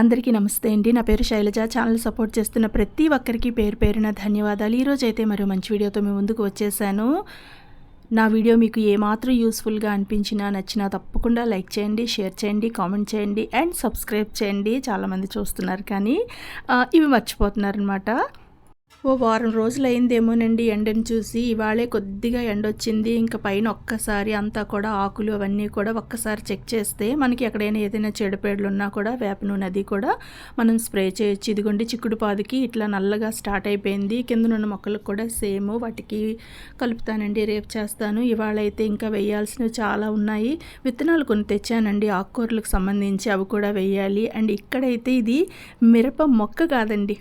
అందరికీ నమస్తే అండి. నా పేరు శైలజ. ఛానల్ సపోర్ట్ చేస్తున్న ప్రతి ఒక్కరికి పేరు పేరున ధన్యవాదాలు. ఈరోజు అయితే మరో మంచి వీడియోతో మీ ముందుకు వచ్చేసాను. నా వీడియో మీకు ఏమాత్రం యూస్ఫుల్గా అనిపించినా నచ్చినా తప్పకుండా లైక్ చేయండి షేర్ చేయండి కామెంట్ చేయండి అండ్ సబ్స్క్రైబ్ చేయండి. చాలామంది చూస్తున్నారు కానీ ఇవి మర్చిపోతున్నారనమాట ఓ వారం రోజులు అయిందేమోనండి ఎండను చూసి. ఇవాళే కొద్దిగా ఎండ వచ్చింది ఇంకా పైన ఒక్కసారి అంతా కూడా ఆకులు అవన్నీ కూడా ఒక్కసారి చెక్ చేస్తే మనకి ఎక్కడైనా ఏదైనా చెడుపేడలు ఉన్నా కూడా వేప నూనె అది కూడా మనం స్ప్రే చేయొచ్చు. ఇదిగోండి చిక్కుడు పాదుకి ఇట్లా నల్లగా స్టార్ట్ అయిపోయింది. కింద ఉన్న మొక్కలకు కూడా సేమ్ వాటికి కలుపుతానండి రేపు చేస్తాను. ఇవాళ అయితే ఇంకా వేయాల్సినవి చాలా ఉన్నాయి. విత్తనాలు కొన్ని తెచ్చానండి. ఆకుకూరలకు సంబంధించి అవి కూడా వేయాలి. అండ్ ఇక్కడైతే ఇది మిరప మొక్క కాదండి.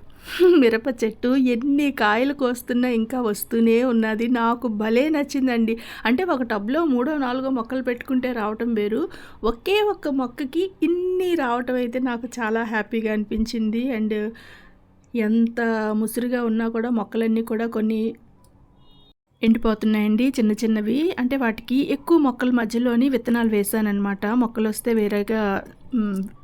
మిరప చెట్టు ఎన్ని కాయలు కోస్తున్నా ఇంకా వస్తూనే ఉన్నది. నాకు భలే నచ్చిందండి. అంటే ఒక టబ్లో మూడో నాలుగో మొక్కలు పెట్టుకుంటే రావటం వేరు. ఒకే ఒక్క మొక్కకి ఇన్ని రావటం అయితే నాకు చాలా హ్యాపీగా అనిపించింది. అండ్ ఎంత ముసురుగా ఉన్నా కూడా మొక్కలన్నీ కూడా కొన్ని ఎండిపోతున్నాయండి చిన్న చిన్నవి. అంటే వాటికి ఎక్కువ మొక్కల మధ్యలోని విత్తనాలు వేసానమాట మొక్కలు వస్తే వేరేగా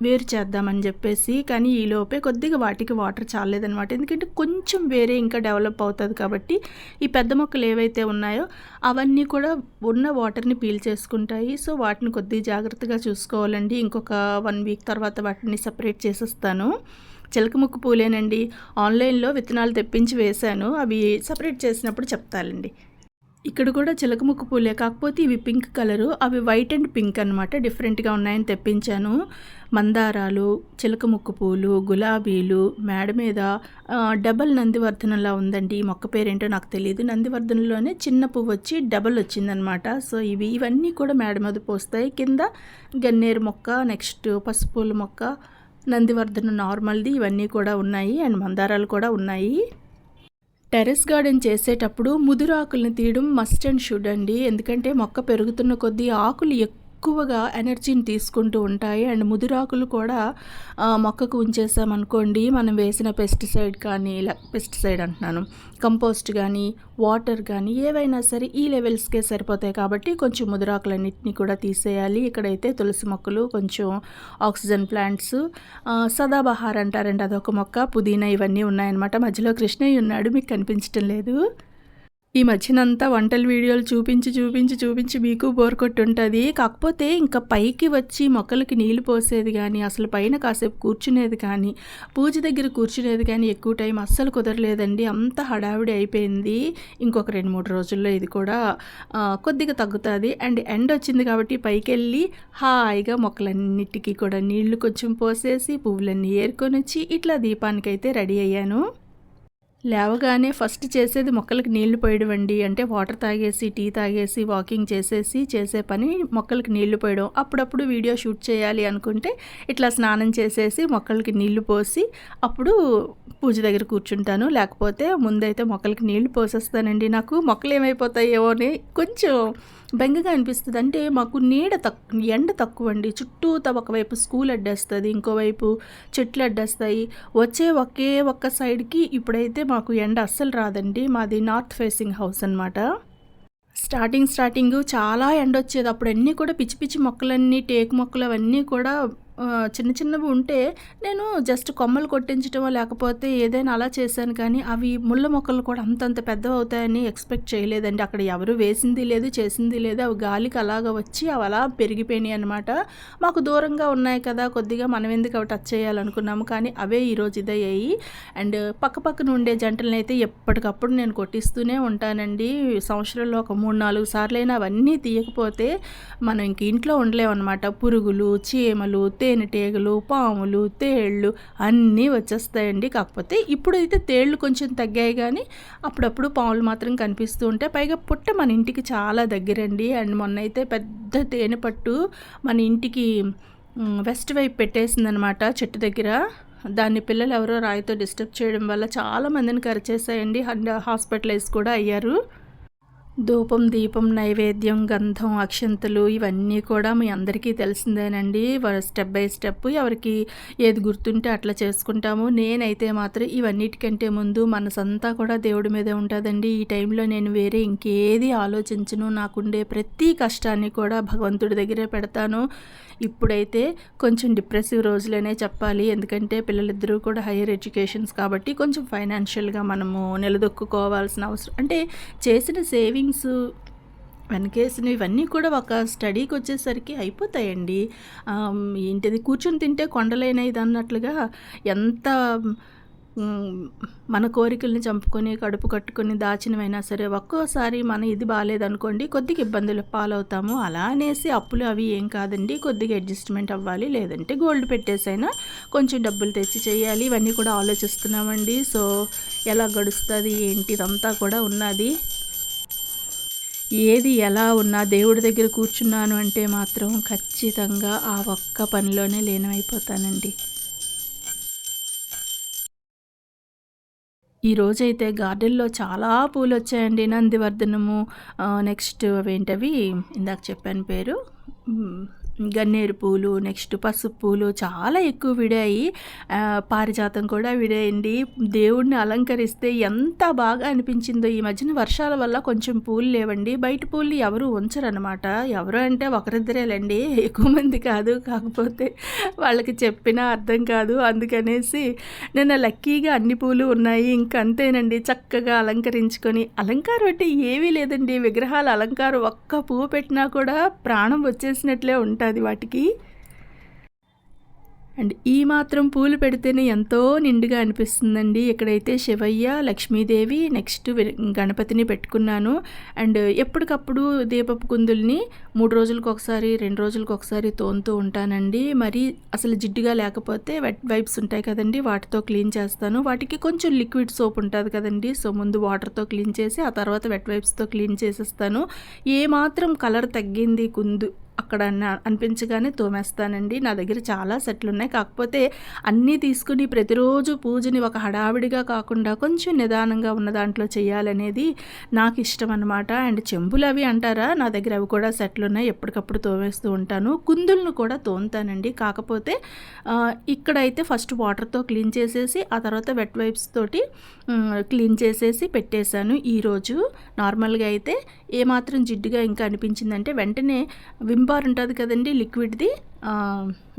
వేరు చేద్దామని చెప్పేసి. కానీ ఈ లోపే కొద్దిగా వాటికి వాటర్ చాలేదనమాట ఎందుకంటే కొంచెం వేరే ఇంకా డెవలప్ అవుతుంది కాబట్టి ఈ పెద్ద మొక్కలు ఏవైతే ఉన్నాయో అవన్నీ కూడా ఉన్న వాటర్ని పీల్ చేసుకుంటాయి. సో వాటిని కొద్దిగా జాగ్రత్తగా చూసుకోవాలండి. ఇంకొక వన్ వీక్ తర్వాత వాటిని సపరేట్ చేసేస్తాను. చిలకముక్కు పూలేనండి. ఆన్లైన్లో విత్తనాలు తెప్పించి వేశాను. అవి సపరేట్ చేసినప్పుడు చెప్తానండి ఇక్కడ కూడా చిలకముక్కు పూలే. కాకపోతే ఇవి పింక్ కలరు. అవి వైట్ అండ్ పింక్ అనమాట డిఫరెంట్గా ఉన్నాయని తెప్పించాను. మందారాలు చిలకముక్కు పూలు గులాబీలు మేడ మీద డబల్ నందివర్ధనంలా ఉందండి. ఈ మొక్క పేరేంటో నాకు తెలియదు నందివర్ధనంలోనే చిన్న పువ్వు వచ్చి డబల్ వచ్చిందనమాట సో ఇవి ఇవన్నీ కూడా మేడ మీద పోస్తాయి. కింద గన్నేరు మొక్క నెక్స్ట్ పసుపుల మొక్క నందివర్ధనం నార్మల్ది ఇవన్నీ కూడా ఉన్నాయి. అండ్ మందారాలు కూడా ఉన్నాయి. టెర్రస్ గార్డెన్ చేసేటప్పుడు ముదురు ఆకులను తీయడం మస్ట్ అండ్ షుడ్ అండి. ఎందుకంటే మొక్క పెరుగుతున్న కొద్దీ ఆకులు ఎక్కువగా ఎనర్జీని తీసుకుంటూ ఉంటాయి. అండ్ ముదురాకులు కూడా మొక్కకు ఉంచేసామనుకోండి మనం వేసిన పెస్టిసైడ్ కానీ ఇలా పెస్టిసైడ్ అంటున్నాను కంపోస్ట్ కానీ వాటర్ కానీ ఏవైనా సరే ఈ లెవెల్స్కే సరిపోతాయి కాబట్టి కొంచెం ముదిరాకులన్నింటినీ కూడా తీసేయాలి. ఇక్కడైతే తులసి మొక్కలు కొంచెం ఆక్సిజన్ ప్లాంట్స్ సదాబహార్ అంటారండి అదొక మొక్క పుదీనా ఇవన్నీ ఉన్నాయన్నమాట. మధ్యలో కృష్ణయ్య ఉన్నాడు మీకు కనిపించటం లేదు. ఈ మధ్యనంతా వంటల వీడియోలు చూపించి చూపించి చూపించి మీకు బోర్ కొట్టుంటుంది. కాకపోతే ఇంకా పైకి వచ్చి మొక్కలకి నీళ్ళు పోసేది కానీ అసలు పైన కాసేపు కూర్చునేది కానీ పూజ దగ్గర కూర్చునేది కానీ ఎక్కువ టైం అస్సలు కుదరలేదండి. అంత హడావిడి అయిపోయింది. ఇంకొక రెండు మూడు రోజుల్లో ఇది కూడా కొద్దిగా తగ్గుతుంది. అండ్ ఎండ్ వచ్చింది కాబట్టి పైకి వెళ్ళి హాయిగా మొక్కలన్నిటికీ కూడా నీళ్ళు కొంచెం పోసేసి పువ్వులన్నీ ఏరుకొని వచ్చి ఇట్లా దీపానికైతే రెడీ అయ్యాను. లేవగానే ఫస్ట్ చేసేది మొక్కలకి నీళ్ళు పోయడం అండి. అంటే వాటర్ తాగేసి టీ తాగేసి వాకింగ్ చేసేసి చేసే పని మొక్కలకి నీళ్ళు పోయడం. అప్పుడప్పుడు వీడియో షూట్ చేయాలి అనుకుంటే ఇట్లా స్నానం చేసేసి మొక్కలకి నీళ్ళు పోసి అప్పుడు పూజ దగ్గర కూర్చుంటాను. లేకపోతే ముందైతే మొక్కలకి నీళ్ళు పోసేస్తానండి. నాకు మొక్కలు ఏమైపోతాయేమో అని కొంచెం బెంగగా అనిపిస్తుంది అంటే మాకు నీడ తక్కువ ఎండ తక్కువ అండి చుట్టూతా ఒకవైపు స్కూల్ అడ్డేస్తుంది ఇంకోవైపు చెట్లు అడ్డేస్తాయి. వచ్చే ఒకే ఒక్క సైడ్కి ఇప్పుడైతే మాకు ఎండ అస్సలు రాదండి. మాది నార్త్ ఫేసింగ్ హౌస్ అన్నమాట. స్టార్టింగ్ స్టార్టింగ్ చాలా ఎండ వచ్చేది అప్పుడు అన్నీ కూడా పిచ్చి పిచ్చి మొక్కలన్నీ టేకు మొక్కలు అవన్నీ కూడా చిన్న చిన్నవి ఉంటే నేను జస్ట్ కొమ్మలు కొట్టించడమో లేకపోతే ఏదైనా అలా చేశాను కానీ అవి ముళ్ళ మొక్కలు కూడా అంతంత పెద్దవి అవుతాయని ఎక్స్పెక్ట్ చేయలేదండి. అక్కడ ఎవరు వేసింది లేదు చేసింది లేదు అవి గాలికి అలాగ వచ్చి అవి అలా పెరిగిపోయినాయి అనమాట మాకు దూరంగా ఉన్నాయి కదా కొద్దిగా మనం ఎందుకు అవి టచ్ చేయాలనుకున్నాము? కానీ అవే ఈరోజు ఇదయ్యాయి. అండ్ పక్క పక్కన ఉండే జంటలను అయితే ఎప్పటికప్పుడు నేను కొట్టిస్తూనే ఉంటానండి. సంవత్సరంలో ఒక మూడు నాలుగు సార్లైనా అవన్నీ తీయకపోతే మనం ఇంక ఇంట్లో ఉండలేమన్నమాట. పురుగులు చీమలు తేనెటీగలు పాములు తేళ్ళు అన్నీ వచ్చేస్తాయండి. కాకపోతే ఇప్పుడైతే తేళ్ళు కొంచెం తగ్గాయి కానీ అప్పుడప్పుడు పాములు మాత్రం కనిపిస్తూ ఉంటాయి. పైగా పుట్ట మన ఇంటికి చాలా దగ్గరండి. అండ్ మొన్న అయితే పెద్ద తేనె పట్టు మన ఇంటికి వెస్ట్ వైపు పెట్టేసిందనమాట చెట్టు దగ్గర. దాన్ని పిల్లలు ఎవరో రాయితో డిస్టర్బ్ చేయడం వల్ల చాలా మందిని కరిచేసాయండి హాస్పిటలైజ్ కూడా అయ్యారు. ధూపం దీపం నైవేద్యం గంధం అక్షంతలు ఇవన్నీ కూడా మీ అందరికీ తెలిసిందేనండి. స్టెప్ బై స్టెప్ ఎవరికి ఏది గుర్తుంటే అట్లా చేసుకుంటాము. నేనైతే మాత్రం ఇవన్నిటికంటే ముందు మనసంతా కూడా దేవుడి మీదే ఉంటుందండి. ఈ టైంలో నేను వేరే ఇంకేది ఆలోచించను. నాకుండే ప్రతి కష్టాన్ని కూడా భగవంతుడి దగ్గరే పెడతాను. ఇప్పుడైతే కొంచెం డిప్రెసివ్ రోజులనే చెప్పాలి. ఎందుకంటే పిల్లలిద్దరూ కూడా హైయర్ ఎడ్యుకేషన్స్ కాబట్టి కొంచెం ఫైనాన్షియల్గా మనము నిలదొక్కుకోవాల్సిన అవసరం. అంటే చేసిన సేవింగ్స్ వెనకేసినవి ఇవన్నీ కూడా ఒక స్టడీకి వచ్చేసరికి అయిపోతాయండి. ఏంటిది? కూర్చొని తింటే కొండలైనది అన్నట్లుగా ఎంత మన కోరికల్ని చంపుకొని కడుపు కట్టుకొని దాచినవైనా సరే ఒక్కోసారి మన ఇది బాగాలేదనుకోండి కొద్దిగా ఇబ్బందులు పాలవుతాము. అలా అనేసి అప్పులు అవి ఏం కాదండి. కొద్దిగా అడ్జస్ట్మెంట్ అవ్వాలి. లేదంటే గోల్డ్ పెట్టేసైనా కొంచెం డబ్బులు తెచ్చి చేయాలి. ఇవన్నీ కూడా ఆలోచిస్తున్నామండి. సో ఎలా గడుస్తుంది ఏంటి ఇదంతా కూడా ఉన్నది. ఏది ఎలా ఉన్నా దేవుడి దగ్గర కూర్చున్నాను అంటే మాత్రం ఖచ్చితంగా ఆ ఒక్క పనిలోనే లీనమైపోతానండి. ఈ రోజైతే గార్డెన్లో చాలా పూలు వచ్చాయండి నందివర్ధనము నెక్స్ట్ అవేంటవి? ఇందాక చెప్పాను పేరు. గన్నేరు పూలు నెక్స్ట్ పసుపు పూలు చాలా ఎక్కువ విడాయి. పారిజాతం కూడా విడాయండి. దేవుడిని అలంకరిస్తే ఎంత బాగా అనిపించిందో. ఈ మధ్యన వర్షాల వల్ల కొంచెం పూలు లేవండి. బయట పూలు ఎవరు ఉంచరనమాట ఎవరు అంటే ఒకరిద్దరేలండి. ఎక్కువ మంది కాదు. కాకపోతే వాళ్ళకి చెప్పినా అర్థం కాదు. అందుకనేసి నిన్న లక్కీగా అన్ని పూలు ఉన్నాయి. ఇంకంతేనండి చక్కగా అలంకరించుకొని అలంకారం అంటే ఏమీ లేదండి. విగ్రహాల అలంకారం ఒక్క పువ్వు పెట్టినా కూడా ప్రాణం వచ్చేసినట్లే ఉంటుంది వాటికి. అండ్ ఈ మాత్రం పూలు పెడితేనే ఎంతో నిండుగా అనిపిస్తుందండి. ఇక్కడైతే శివయ్య లక్ష్మీదేవి నెక్స్ట్ గణపతిని పెట్టుకున్నాను అండ్ ఎప్పటికప్పుడు దీపపు కుందుల్ని మూడు రోజులకు ఒకసారి రెండు రోజులకు ఒకసారి తోముతూ ఉంటానండి. మరి అసలు జిడ్డుగా లేకపోతే వెట్ వైప్స్ ఉంటాయి కదండి వాటితో క్లీన్ చేస్తాను. వాటికి కొంచెం లిక్విడ్ సోప్ ఉంటుంది కదండి సో ముందు వాటర్తో క్లీన్ చేసి ఆ తర్వాత వెట్ వైప్స్తో క్లీన్ చేసేస్తాను. ఏ మాత్రం కలర్ తగ్గింది కుందు అక్కడ అనిపించగానే తోమేస్తానండి. నా దగ్గర చాలా సెట్లు ఉన్నాయి కాకపోతే అన్నీ తీసుకుని ప్రతిరోజు పూజని ఒక హడావిడిగా కాకుండా కొంచెం నిదానంగా ఉన్న దాంట్లో చేయాలనేది నాకు ఇష్టం అనమాట అండ్ చెంబులు అవి అంటారా? నా దగ్గర అవి కూడా సెట్లు ఉన్నాయి ఎప్పటికప్పుడు తోమేస్తూ ఉంటాను. కుందులను కూడా తోముతానండి. కాకపోతే ఇక్కడైతే ఫస్ట్ వాటర్తో క్లీన్ చేసేసి ఆ తర్వాత వెట్ వైప్స్ తోటి క్లీన్ చేసేసి పెట్టేశాను ఈరోజు. నార్మల్గా అయితే ఏమాత్రం జిడ్డుగా ఇంకా అనిపించిందంటే వెంటనే విమ్ బార్ ఉంటుంది కదండి లిక్విడ్ది.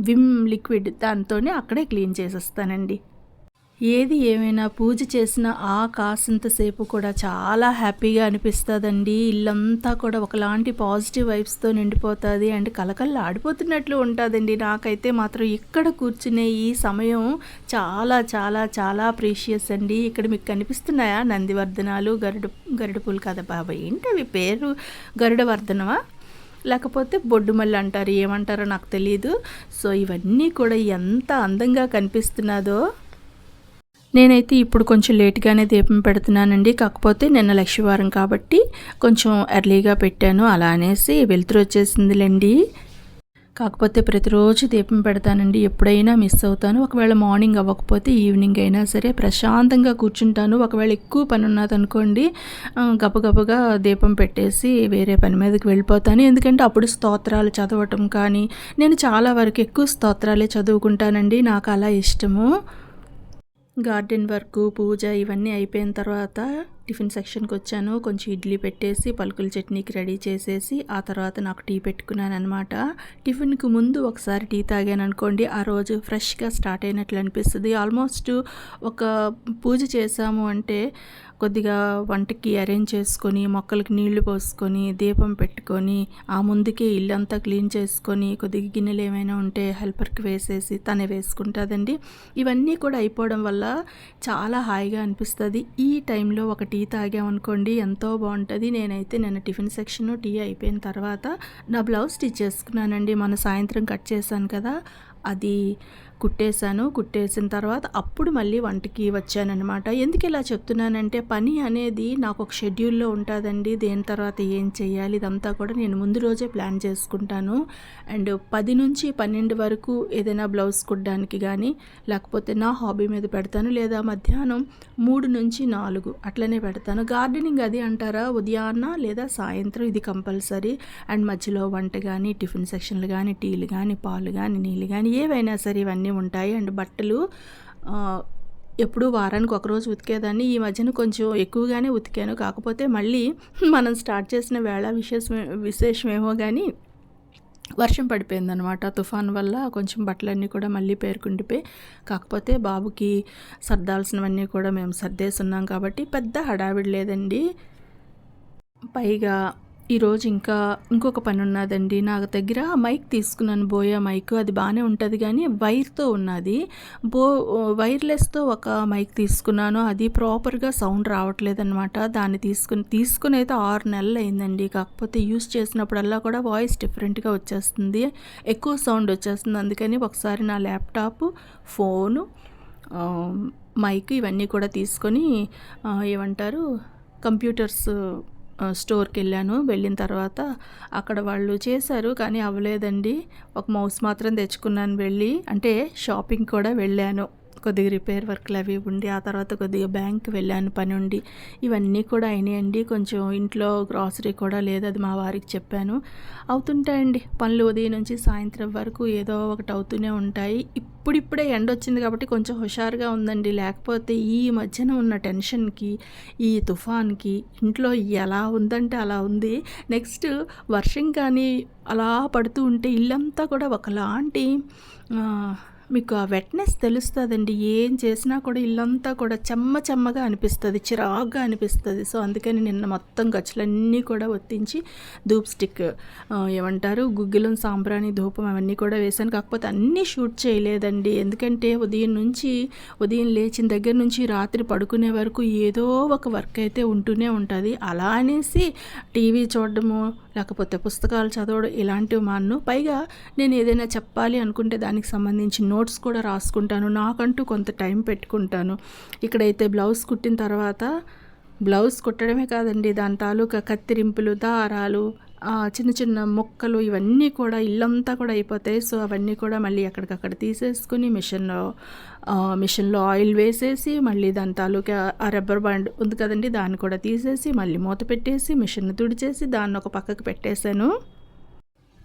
విమ్ లిక్విడ్ దాంతోనే అక్కడే క్లీన్ చేసేస్తానండి. ఏది ఏమైనా పూజ చేసిన ఆ కాసింతసేపు కూడా చాలా హ్యాపీగా అనిపిస్తుందండి. ఇల్లంతా కూడా ఒకలాంటి పాజిటివ్ వైబ్స్తో నిండిపోతుంది అండ్ కలకల్లా ఆడిపోతున్నట్లు ఉంటుందండి. నాకైతే మాత్రం ఇక్కడ కూర్చునే ఈ సమయం చాలా చాలా చాలా ప్రీషియస్ అండి. ఇక్కడ మీకు కనిపిస్తున్నాయా నందివర్ధనాలు గరుడు గరుడు పూలు కదా బాబాయ్ ఏంటి అవి పేరు? గరుడవర్ధనమా లేకపోతే బొడ్డుమల్లి అంటారు ఏమంటారో నాకు తెలియదు సో ఇవన్నీ కూడా ఎంత అందంగా కనిపిస్తున్నదో. నేనైతే ఇప్పుడు కొంచెం లేట్గానే దీపం పెడుతున్నానండి. కాకపోతే నిన్న లక్ష్మీవారం కాబట్టి కొంచెం ఎర్లీగా పెట్టాను. అలా అనేసి వెలుతురు వచ్చేసిందిలేండి. కాకపోతే ప్రతిరోజు దీపం పెడతానండి. ఎప్పుడైనా మిస్ అవుతాను. ఒకవేళ మార్నింగ్ అవ్వకపోతే ఈవినింగ్ అయినా సరే ప్రశాంతంగా కూర్చుంటాను. ఒకవేళ ఎక్కువ పని ఉన్నదనుకోండి గబగబగా దీపం పెట్టేసి వేరే పని మీదకి వెళ్ళిపోతాను. ఎందుకంటే అప్పుడు స్తోత్రాలు చదవటం కానీ నేను చాలా వరకు ఎక్కువ స్తోత్రాలే చదువుకుంటానండి. నాకు అలా ఇష్టము. గార్డెన్ వర్క్ పూజ ఇవన్నీ అయిపోయిన తర్వాత టిఫిన్ సెక్షన్కి వచ్చాను. కొంచెం ఇడ్లీ పెట్టేసి పలుకుల చట్నీకి రెడీ చేసేసి ఆ తర్వాత నాకు టీ పెట్టుకున్నాను అనమాట టిఫిన్కి ముందు ఒకసారి టీ తాగాను అనుకోండి ఆ రోజు ఫ్రెష్గా స్టార్ట్ అయినట్లు అనిపిస్తుంది. ఆల్మోస్ట్ ఒక పూజ చేసాము అంటే కొద్దిగా వంటకి అరేంజ్ చేసుకొని మొక్కలకి నీళ్ళు పోసుకొని దీపం పెట్టుకొని ఆ ముందుకే ఇల్లంతా క్లీన్ చేసుకొని కొద్దిగా గిన్నెలు ఏమైనా ఉంటే హెల్పర్కి వేసేసి తనే వేసుకుంటుందండి. ఇవన్నీ కూడా అయిపోవడం వల్ల చాలా హాయిగా అనిపిస్తుంది. ఈ టైంలో ఒక టీ తాగామనుకోండి ఎంతో బాగుంటుంది. నేనైతే నిన్న టిఫిన్ సెక్షన్ టీ అయిపోయిన తర్వాత నా బ్లౌజ్ స్టిచ్ చేసుకున్నానండి. మన సాయంత్రం కట్ చేశాను కదా అది కుట్టేశాను కుట్టేసిన తర్వాత అప్పుడు మళ్ళీ వంటకి వచ్చానమాట ఎందుకు ఇలా చెప్తున్నానంటే పని అనేది నాకు ఒక షెడ్యూల్లో ఉంటుందండి. దేని తర్వాత ఏం చేయాలి ఇదంతా కూడా నేను ముందు రోజే ప్లాన్ చేసుకుంటాను. అండ్ పది నుంచి పన్నెండు వరకు ఏదైనా బ్లౌజ్ కుట్టడానికి కానీ లేకపోతే నా హాబీ మీద పెడతాను. లేదా మధ్యాహ్నం మూడు నుంచి నాలుగు అట్లనే పెడతాను. గార్డెనింగ్ అది అంటారా? ఉదయాన్న లేదా సాయంత్రం? ఇది కంపల్సరీ. అండ్ మధ్యలో వంట కానీ టిఫిన్ సెక్షన్లు కానీ టీలు కానీ పాలు కానీ నీళ్ళు కానీ ఏవైనా సరే ఇవన్నీ ఉంటాయి. అండ్ బట్టలు ఎప్పుడు ఎప్పుడూ వారానికి ఒకరోజు ఉతికేదాన్ని. ఈ మధ్యన కొంచెం ఎక్కువగానే ఉతికాను. కాకపోతే మళ్ళీ మనం స్టార్ట్ చేసిన వేళ విశేష విశేషమేమో కానీ వర్షం పడిపోయిందనమాట తుఫాన్ వల్ల కొంచెం బట్టలన్నీ కూడా మళ్ళీ పేరుకుండిపోయి. కాకపోతే బాబుకి సర్దాల్సినవన్నీ కూడా మేము సర్దేస్తున్నాం కాబట్టి పెద్ద హడావిడి లేదండి. పైగా ఈరోజు ఇంకా ఇంకొక పని ఉన్నదండి. నా దగ్గర మైక్ తీసుకున్నాను. Boya mic. అది బాగానే ఉంటుంది కానీ వైర్తో ఉన్నది. బో వైర్లెస్తో ఒక మైక్ తీసుకున్నాను. అది ప్రాపర్గా సౌండ్ రావట్లేదు అనమాట దాన్ని తీసుకుని తీసుకుని అయితే ఆరు నెలలు అయిందండి కాకపోతే యూస్ చేసినప్పుడల్లా కూడా వాయిస్ డిఫరెంట్గా వచ్చేస్తుంది. ఎక్కువ సౌండ్ వచ్చేస్తుంది. అందుకని ఒకసారి నా ల్యాప్టాప్ ఫోను మైక్ ఇవన్నీ కూడా తీసుకొని ఏమంటారు కంప్యూటర్స్ స్టోర్కి వెళ్ళాను. వెళ్ళిన తర్వాత అక్కడ వాళ్ళు చేశారు కానీ అవ్వలేదండి. ఒక మౌస్ మాత్రం తెచ్చుకున్నాను వెళ్ళి. అంటే షాపింగ్ కూడా వెళ్ళాను. కొద్దిగా రిపేర్ వర్క్లు అవి ఉండి ఆ తర్వాత కొద్దిగా బ్యాంక్ వెళ్ళాను పని ఉండి ఇవన్నీ కూడా అయినాయండి. కొంచెం ఇంట్లో గ్రాసరీ కూడా లేదు అది మా వారికి చెప్పాను. అవుతుంటాయండి. పనులు ఉదయం నుంచి సాయంత్రం వరకు ఏదో ఒకటి అవుతూనే ఉంటాయి. ఇప్పుడిప్పుడే ఎండ వచ్చింది కాబట్టి కొంచెం హుషారుగా ఉందండి. లేకపోతే ఈ మధ్యన ఉన్న టెన్షన్కి ఈ తుఫాన్కి ఇంట్లో ఎలా ఉందంటే అలా ఉంది. నెక్స్ట్ వర్షం కానీ అలా పడుతూ ఉంటే ఇల్లంతా కూడా ఒకలాంటి మీకు ఆ వెట్నెస్ తెలుస్తుందండి. ఏం చేసినా కూడా ఇల్లంతా కూడా చెమ్మ చెమ్మగా అనిపిస్తుంది చిరాగ్గా అనిపిస్తుంది. సో అందుకని నిన్న మొత్తం గచ్చులన్నీ కూడా ఒత్తించి ధూప్ స్టిక్ ఏమంటారు గుగ్గిలం సాంబ్రాణి ధూపం అవన్నీ కూడా వేశాను. కాకపోతే అన్నీ షూట్ చేయలేదండి. ఎందుకంటే ఉదయం నుంచి ఉదయం లేచిన దగ్గర నుంచి రాత్రి పడుకునే వరకు ఏదో ఒక వర్క్ అయితే ఉంటూనే ఉంటుంది. అలా అనేసి టీవీ చూడడము లేకపోతే పుస్తకాలు చదవడం ఇలాంటివి మాను పైగా నేను ఏదైనా చెప్పాలి అనుకుంటే దానికి సంబంధించి నోట్స్ కూడా రాసుకుంటాను. నాకంటూ కొంత టైం పెట్టుకుంటాను. ఇక్కడైతే బ్లౌజ్ కుట్టిన తర్వాత బ్లౌజ్ కుట్టడమే కాదండి దాని తాలూకా కత్తిరింపులు దారాలు చిన్న చిన్న మొక్కలు ఇవన్నీ కూడా ఇల్లంతా కూడా అయిపోతాయి. సో అవన్నీ కూడా మళ్ళీ అక్కడికక్కడ తీసేసుకుని మిషన్లో మిషన్లో ఆయిల్ వేసేసి మళ్ళీ దాని తాలూకా ఆ రబ్బర్ బ్యాండ్ ఉంది కదండి దాన్ని కూడా తీసేసి మళ్ళీ మూత పెట్టేసి మిషన్ తుడిచేసి దాన్ని ఒక పక్కకు పెట్టేశాను.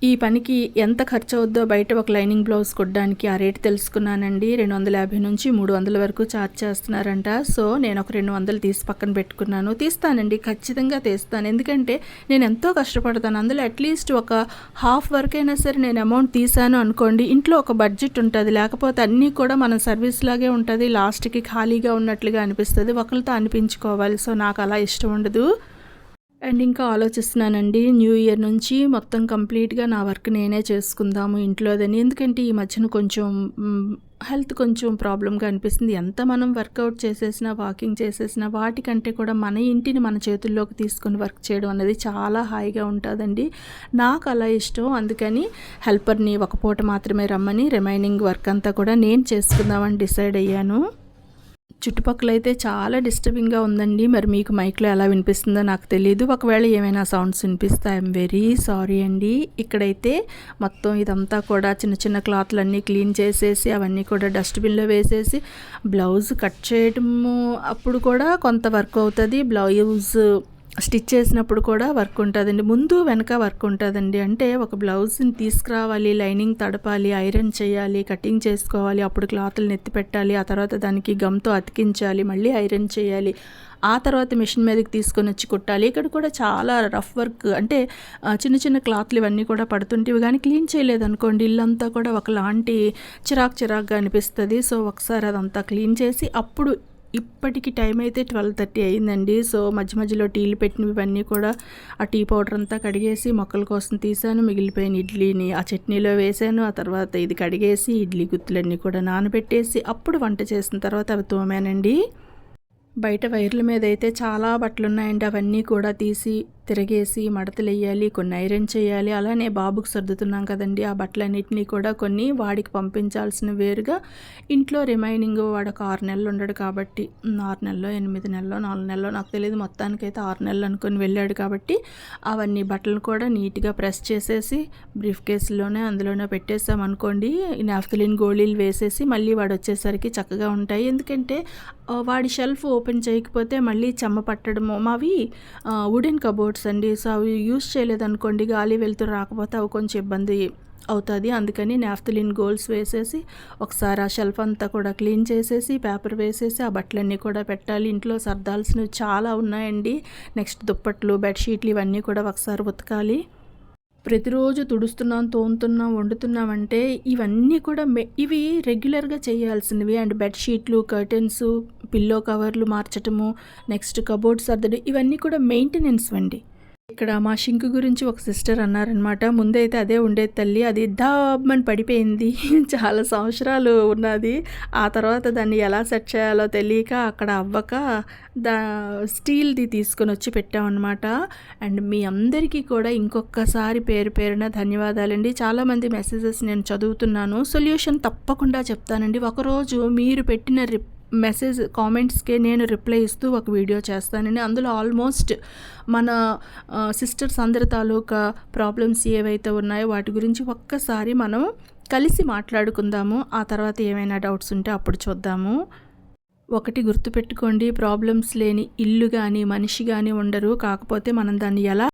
ఈ పనికి ఎంత ఖర్చు అవుద్దో బయట ఒక లైనింగ్ బ్లౌజ్ కుట్టడానికి ఆ రేట్ తెలుసుకున్నానండి. రెండు వందల యాభై నుంచి మూడు వందల వరకు ఛార్జ్ చేస్తున్నారంట. సో నేను ఒక రెండు వందలు తీసి పక్కన పెట్టుకున్నాను. తీస్తానండి. ఖచ్చితంగా తీస్తాను. ఎందుకంటే నేను ఎంతో కష్టపడతాను. అందులో అట్లీస్ట్ ఒక హాఫ్ వర్క్ అయినా సరే నేను అమౌంట్ తీసాను అనుకోండి. ఇంట్లో ఒక బడ్జెట్ ఉంటుంది. లేకపోతే అన్నీ కూడా మన సర్వీస్ లాగే ఉంటుంది. లాస్ట్కి ఖాళీగా ఉన్నట్లుగా అనిపిస్తుంది. ఒకరితో అనిపించుకోవాలి. సో నాకు అలా ఇష్టం ఉండదు. అండ్ ఇంకా ఆలోచిస్తున్నానండి న్యూ ఇయర్ నుంచి మొత్తం కంప్లీట్గా నా వర్క్ నేనే చేసుకుందాము ఇంట్లోదని. ఎందుకంటే ఈ మధ్యన కొంచెం హెల్త్ కొంచెం ప్రాబ్లంగా అనిపిస్తుంది. ఎంత మనం వర్కౌట్ చేసేసినా వాకింగ్ చేసేసినా వాటికంటే కూడా మన ఇంటిని మన చేతుల్లోకి తీసుకొని వర్క్ చేయడం అనేది చాలా హాయిగా ఉంటుందండి. నాకు అలా ఇష్టం. అందుకని హెల్పర్ని ఒక పూట మాత్రమే రమ్మని రిమైనింగ్ వర్క్ అంతా కూడా నేను చేసుకుందామని డిసైడ్ అయ్యాను. చుట్టుపక్కల అయితే చాలా డిస్టర్బింగ్గా ఉందండి. మరి మీకు మైక్లో ఎలా వినిపిస్తుందో నాకు తెలియదు ఒకవేళ ఏమైనా సౌండ్స్ వినిపిస్తే ఐఎమ్ వెరీ సారీ అండి. ఇక్కడైతే మొత్తం ఇదంతా కూడా చిన్న చిన్న క్లాత్లు అన్నీ క్లీన్ చేసేసి అవన్నీ కూడా డస్ట్బిన్లో వేసేసి బ్లౌజ్ కట్ చేయడము అప్పుడు కూడా కొంత వర్క్ అవుతుంది. బ్లౌజ్ స్టిచ్ చేసినప్పుడు కూడా వర్క్ ఉంటుందండి. ముందు వెనక వర్క్ ఉంటుందండి. అంటే ఒక బ్లౌజ్ని తీసుకురావాలి లైనింగ్ తడపాలి ఐరన్ చేయాలి కటింగ్ చేసుకోవాలి అప్పుడు క్లాత్లు నెత్తి పెట్టాలి ఆ తర్వాత దానికి గమ్తో అతికించాలి మళ్ళీ ఐరన్ చేయాలి ఆ తర్వాత మిషన్ మీదకి తీసుకొని వచ్చి కుట్టాలి. ఇక్కడ కూడా చాలా రఫ్ వర్క్. అంటే చిన్న చిన్న క్లాత్లు ఇవన్నీ కూడా పడుతుంటేవి కానీ క్లీన్ చేయలేదనుకోండి. ఇల్లంతా కూడా ఒకలాంటి చిరాక్ చిరాక్గా అనిపిస్తుంది. సో ఒకసారి అదంతా క్లీన్ చేసి అప్పుడు ఇప్పటికి టైం అయితే ట్వెల్వ్ థర్టీ అయిందండి. సో మధ్య మధ్యలో టీలు పెట్టినవి ఇవన్నీ కూడా ఆ టీ పౌడర్ అంతా కడిగేసి మొక్కల కోసం తీసాను. మిగిలిపోయిన ఇడ్లీని ఆ చట్నీలో వేసాను. ఆ తర్వాత ఇది కడిగేసి ఇడ్లీ గుత్తులన్నీ కూడా నానబెట్టేసి అప్పుడు వంట చేసిన తర్వాత అవి తోమానండి. బయట వైర్ల మీద అయితే చాలా బట్టలు ఉన్నాయండి అవన్నీ కూడా తీసి తిరగేసి మడతలేయాలి కొన్ని ఐరన్ చేయాలి. అలానే బాబుకు సర్దుతున్నాం కదండి. ఆ బట్టలన్నింటినీ కూడా కొన్ని వాడికి పంపించాల్సిన వేరుగా ఇంట్లో రిమైనింగ్ వాడు ఒక ఆరు నెలలు ఉండడు కాబట్టి ఆరు నెలలో ఎనిమిది నెలలో నాలుగు నెలలో నాకు తెలియదు మొత్తానికైతే ఆరు నెలలు అనుకొని వెళ్ళాడు కాబట్టి అవన్నీ బట్టలు కూడా నీట్గా ప్రెస్ చేసేసి బ్రీఫ్ కేసులోనే అందులోనే పెట్టేసాం అనుకోండి. నాఫ్తలిన్ గోళీలు వేసేసి మళ్ళీ వాడు వచ్చేసరికి చక్కగా ఉంటాయి. ఎందుకంటే వాడి షెల్ఫ్ ఓపెన్ చేయకపోతే మళ్ళీ చెమ్మ పట్టడము. మావి వుడెన్ కబోర్డ్ రోడ్స్ అండి. సో అవి యూస్ చేయలేదనుకోండి గాలి వెళ్తూ రాకపోతే అవి కొంచెం ఇబ్బంది అవుతుంది. అందుకని నాఫ్తలిన్ గోల్స్ వేసేసి ఒకసారి ఆ షెల్ఫ్ అంతా కూడా క్లీన్ చేసేసి పేపర్ వేసేసి ఆ బట్టలన్నీ కూడా పెట్టాలి. ఇంట్లో సర్దాల్సినవి చాలా ఉన్నాయండి. నెక్స్ట్ దుప్పట్లు బెడ్షీట్లు ఇవన్నీ కూడా ఒకసారి ఉతకాలి. ప్రతిరోజు తుడుస్తున్నాం తోముతున్నాం వండుతున్నాం అంటే ఇవన్నీ కూడా మె- ఇవి రెగ్యులర్గా చేయాల్సినవి. అండ్ బెడ్షీట్లు కర్టెన్స్ పిల్లో కవర్లు మార్చటము నెక్స్ట్ కబోర్డ్ సర్దడం ఇవన్నీ కూడా మెయింటెనెన్స్ అండి ఇక్కడ మా షింకు గురించి ఒక సిస్టర్ అన్నారనమాట ముందైతే అదే ఉండేది తల్లి. అది దాబ్మని పడిపోయింది. చాలా సంవత్సరాలు ఉన్నది. ఆ తర్వాత దాన్ని ఎలా సెట్ చేయాలో తెలియక అక్కడ అవ్వక దా స్టీల్ది తీసుకొని వచ్చి పెట్టామన్నమాట. అండ్ మీ అందరికీ కూడా ఇంకొకసారి పేరు పేరున ధన్యవాదాలండి. చాలామంది మెసేజెస్ నేను చదువుతున్నాను. సొల్యూషన్ తప్పకుండా చెప్తానండి. ఒకరోజు మీరు పెట్టిన రిప్ మెసేజ్ కామెంట్స్కే నేను రిప్లై ఇస్తూ ఒక వీడియో చేస్తానండి అందులో ఆల్మోస్ట్ మన సిస్టర్స్ అందరి తాలూకా ప్రాబ్లమ్స్ ఏవైతే ఉన్నాయో వాటి గురించి ఒక్కసారి మనం కలిసి మాట్లాడుకుందాము. ఆ తర్వాత ఏమైనా డౌట్స్ ఉంటే అప్పుడు చూద్దాము. ఒకటి గుర్తుపెట్టుకోండి ప్రాబ్లమ్స్ లేని ఇల్లు కానీ మనిషి కానీ ఉండరు. కాకపోతే మనం దాన్ని ఎలా